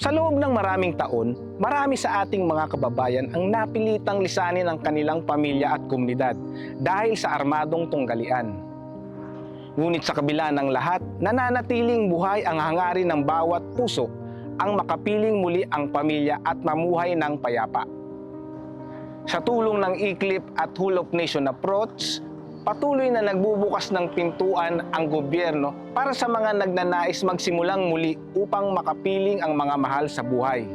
Sa loob ng maraming taon, marami sa ating mga kababayan ang napilitang lisanin ang kanilang pamilya at komunidad dahil sa armadong tunggalian. Ngunit sa kabila ng lahat, nananatiling buhay ang hangarin ng bawat puso ang makapiling muli ang pamilya at mamuhay ng payapa. Sa tulong ng ICLIP at of Nation approach, patuloy na nagbubukas ng pintuan ang gobyerno para sa mga nagnanais magsimulang muli upang makapiling ang mga mahal sa buhay.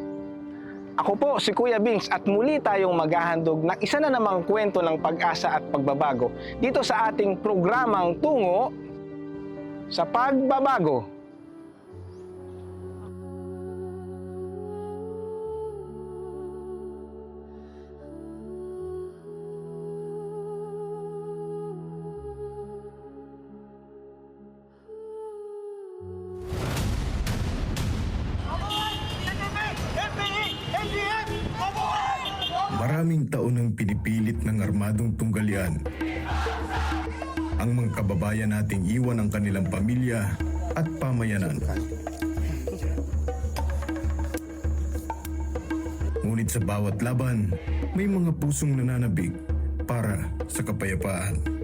Ako po si Kuya Bings at muli tayong maghahandog ng isa na namang kwento ng pag-asa at pagbabago dito sa ating programang Tungo sa Pagbabago. Maraming taon ang pinipilit ng armadong tunggalian ang mga kababayan nating iwan ang kanilang pamilya at pamayanan. Ngunit sa bawat laban, may mga pusong nananabig para sa kapayapaan.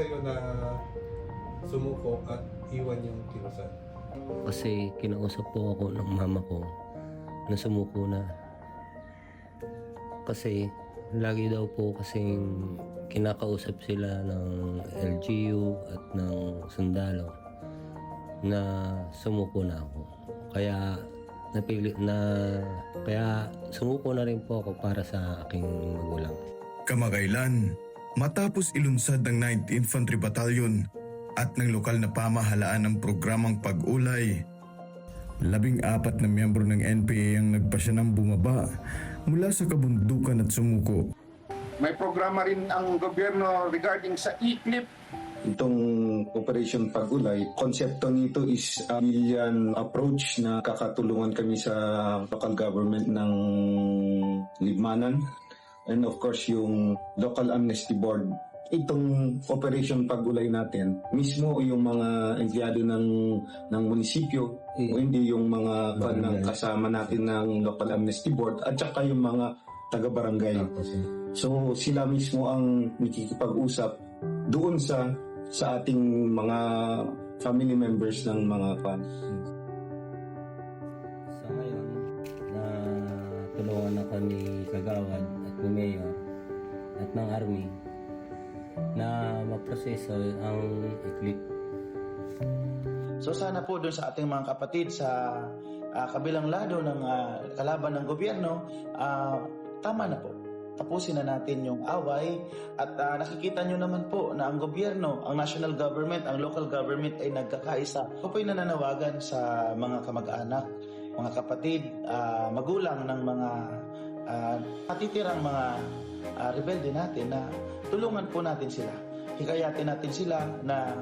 Sa'yo na sumuko at iwan yung kilusan? Kasi kinausap po ako ng mama ko na sumuko na. Kasi lagi daw po kasing kinakausap sila ng LGU at ng sundalo na sumuko na ako. Kaya napili na kaya sumuko na rin po ako para sa aking magulang. Kamakailan, matapos ilunsad ng 9th Infantry Battalion at ng lokal na pamahalaan ng programang pag-ulay, labing apat na miyembro ng NPA ang nagpasya ng bumaba mula sa kabundukan at sumuko. May programa rin ang gobyerno regarding sa e-clip. Itong Operation Pagulay, konsepto nito is a million approach na kakatulungan kami sa local government ng Libmanan and of course yung local amnesty board. Itong Operation Pagulay natin, mismo yung mga empleyado ng ng munisipyo o hindi yung mga ng kasama natin ng local amnesty board at saka yung mga taga-barangay. So sila mismo ang nakikipag-usap doon sa sa ating mga family members ng mga fan. Sa ngayon, na tulungan ako ni Kagawad ni Mayor at ng Army na maproseso ang iklip. So sana po doon sa ating mga kapatid sa ah, kabilang lado ng ah, kalaban ng gobyerno, ah, tama na po. Tapusin na natin yung away at ah, nakikita nyo naman po na ang gobyerno, ang national government, ang local government ay nagkakaisa. Ako po'y nananawagan sa mga kamag-anak, mga kapatid, ah, magulang ng mga ah, patitirang mga ah, rebelde natin na tulungan po natin sila. Hikayatin natin sila na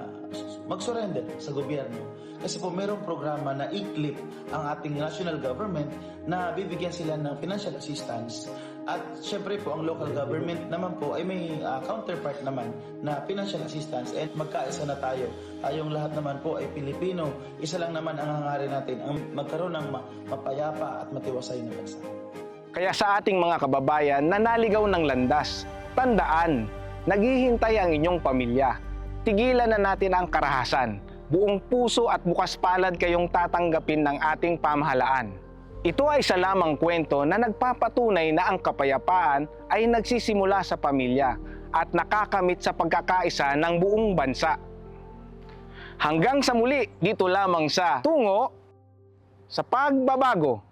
mag-surrender sa gobyerno. Kasi po mayroong programa na i-clip ang ating national government na bibigyan sila ng financial assistance. At syempre po ang local government naman po ay may ah, counterpart naman na financial assistance and magkaisa na tayo. Tayong lahat naman po ay Pilipino. Isa lang naman ang hangarin natin, ang magkaroon ng ma- mapayapa at matiwasay na bansa. Kaya sa ating mga kababayan na naligaw ng landas, tandaan, naghihintay ang inyong pamilya. Tigilan na natin ang karahasan. Buong puso at bukas palad kayong tatanggapin ng ating pamahalaan. Ito ay isa lamang kwento na nagpapatunay na ang kapayapaan ay nagsisimula sa pamilya at nakakamit sa pagkakaisa ng buong bansa. Hanggang sa muli, dito lamang sa Tungo sa Pagbabago.